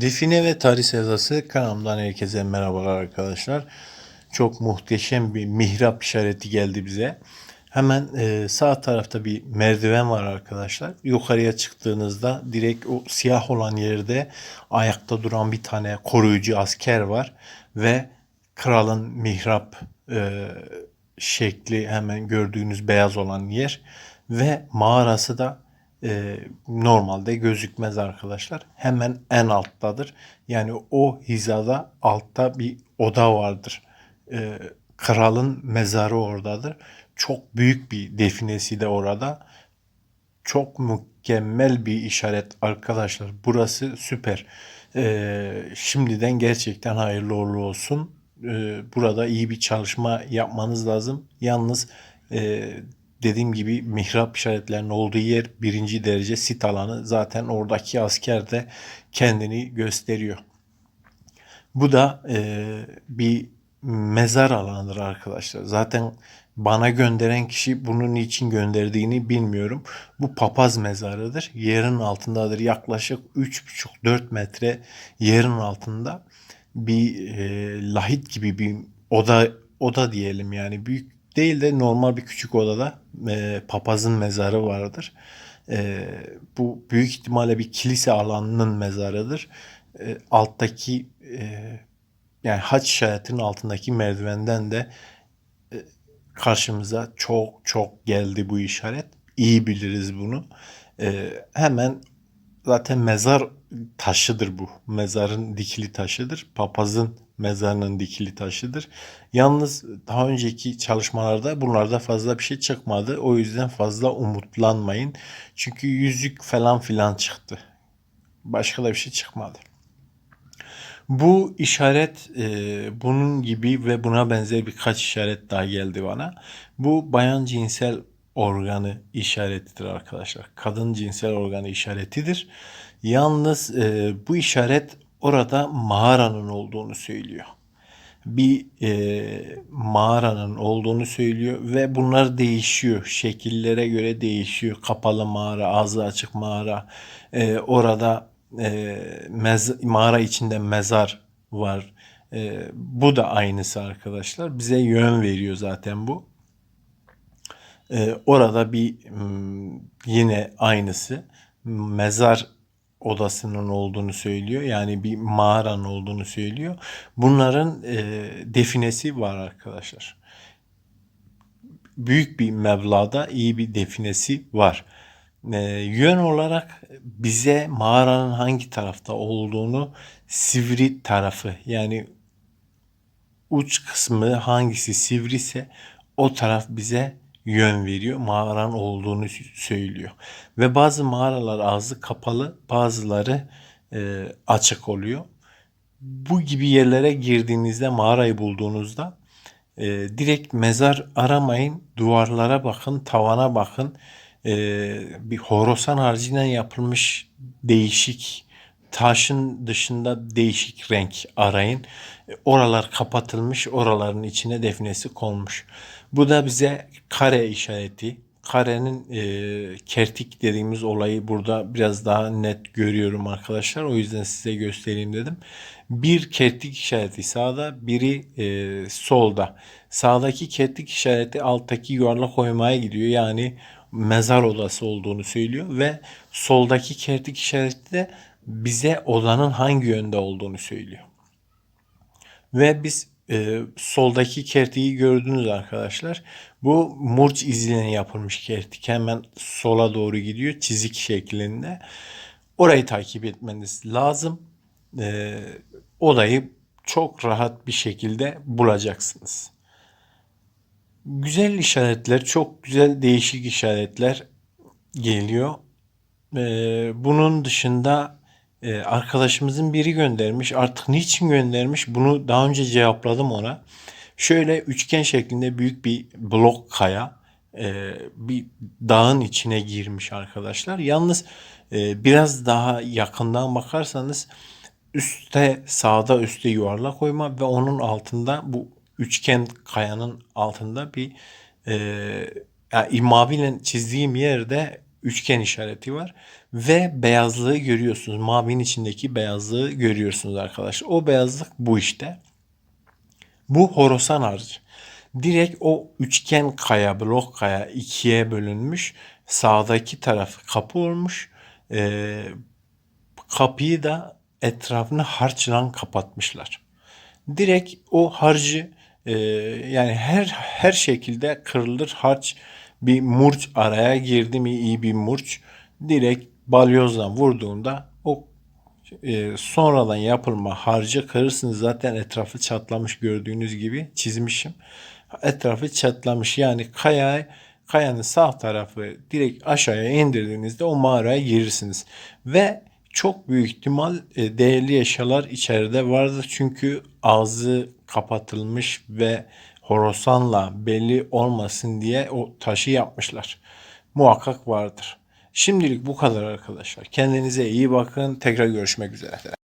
Define ve Tarih Sevdası kanalımdan herkese merhabalar arkadaşlar. Çok muhteşem bir mihrap işareti geldi bize. Hemen e, sağ tarafta bir merdiven var arkadaşlar. Yukarıya çıktığınızda direkt o siyah olan yerde ayakta duran bir tane koruyucu asker var. Ve kralın mihrap e, şekli hemen gördüğünüz beyaz olan yer. Ve mağarası da e, normalde gözükmez arkadaşlar. Hemen en alttadır. Yani o hizada altta bir oda vardır. E, kralın mezarı oradadır. Çok büyük bir definesi de orada. Çok mükemmel bir işaret arkadaşlar. Burası süper. E, şimdiden gerçekten hayırlı uğurlu olsun. E, burada iyi bir çalışma yapmanız lazım. Yalnız e, dediğim gibi mihrap işaretlerinin olduğu yer birinci derece sit alanı. Zaten oradaki asker de kendini gösteriyor. Bu da e, bir mezar alanıdır arkadaşlar. Zaten bana gönderen kişi bunun için gönderdiğini bilmiyorum. Bu papaz mezarıdır. Yerin altındadır. Yaklaşık 3,5-4 metre yerin altında bir e, lahit gibi bir oda oda diyelim yani büyük değil de normal bir küçük odada e, papazın mezarı vardır. E, bu büyük ihtimalle bir kilise alanının mezarıdır. E, alttaki e, yani haç işaretinin altındaki merdivenden de e, karşımıza çok çok geldi bu işaret. İyi biliriz bunu. E, hemen zaten mezar taşıdır bu. Mezarın dikili taşıdır. Papazın mezarının dikili taşıdır. Yalnız daha önceki çalışmalarda bunlarda fazla bir şey çıkmadı. O yüzden fazla umutlanmayın. Çünkü yüzük falan filan çıktı. Başka da bir şey çıkmadı. Bu işaret e, bunun gibi ve buna benzer birkaç işaret daha geldi bana. Bu bayan cinsel organı işaretidir arkadaşlar. Kadın cinsel organı işaretidir. Yalnız e, bu işaret orada mağaranın olduğunu söylüyor. Bir e, mağaranın olduğunu söylüyor ve bunlar değişiyor. Şekillere göre değişiyor. Kapalı mağara, ağzı açık mağara. E, orada e, mez mağara içinde mezar var. E, bu da aynısı arkadaşlar. Bize yön veriyor zaten bu. E, orada bir yine aynısı mezar odasının olduğunu söylüyor. Yani bir mağaranın olduğunu söylüyor. Bunların e, definesi var arkadaşlar. Büyük bir meblağda iyi bir definesi var. E, yön olarak bize mağaranın hangi tarafta olduğunu sivri tarafı yani uç kısmı hangisi sivriyse o taraf bize yön veriyor. Mağaranın olduğunu söylüyor. Ve bazı mağaralar ağzı kapalı, bazıları e, açık oluyor. Bu gibi yerlere girdiğinizde, mağarayı bulduğunuzda e, direkt mezar aramayın. Duvarlara bakın, tavana bakın. E, bir horosan harcından yapılmış değişik taşın dışında değişik renk arayın. Oralar kapatılmış, oraların içine definesi konmuş. Bu da bize kare işareti. Karenin e, kertik dediğimiz olayı burada biraz daha net görüyorum arkadaşlar. O yüzden size göstereyim dedim. Bir kertik işareti sağda, biri e, solda. Sağdaki kertik işareti alttaki yuvarlak oymaya gidiyor. Yani mezar odası olduğunu söylüyor ve soldaki kertik işareti de bize odanın hangi yönde olduğunu söylüyor. Ve biz e, soldaki kertiği gördünüz arkadaşlar. Bu murç iziyle yapılmış kertik. Hemen sola doğru gidiyor çizik şeklinde. Orayı takip etmeniz lazım. E, odayı çok rahat bir şekilde bulacaksınız. Güzel işaretler, çok güzel değişik işaretler geliyor. Ee, bunun dışında e, arkadaşımızın biri göndermiş. Artık niçin göndermiş? Bunu daha önce cevapladım ona. Şöyle üçgen şeklinde büyük bir blok kaya e, bir dağın içine girmiş arkadaşlar. Yalnız e, biraz daha yakından bakarsanız üstte sağda üstte yuvarlak koyma ve onun altında bu üçgen kayanın altında bir e, yani maviyle çizdiğim yerde üçgen işareti var ve beyazlığı görüyorsunuz. Mavinin içindeki beyazlığı görüyorsunuz arkadaşlar. O beyazlık bu işte. Bu Horasan harcı. Direkt o üçgen kaya, blok kaya ikiye bölünmüş. Sağdaki tarafı kapı olmuş. Ee, kapıyı da etrafını harçla kapatmışlar. Direkt o harcı e, yani her her şekilde kırılır harç bir murç araya girdi mi iyi bir murç direkt balyozla vurduğunda o e, sonradan yapılma harcı kırırsınız zaten etrafı çatlamış gördüğünüz gibi çizmişim. Etrafı çatlamış yani kaya kayanın sağ tarafı direkt aşağıya indirdiğinizde o mağaraya girirsiniz. Ve çok büyük ihtimal e, değerli eşyalar içeride vardır. Çünkü ağzı kapatılmış ve horosanla belli olmasın diye o taşı yapmışlar. Muhakkak vardır. Şimdilik bu kadar arkadaşlar. Kendinize iyi bakın. Tekrar görüşmek üzere.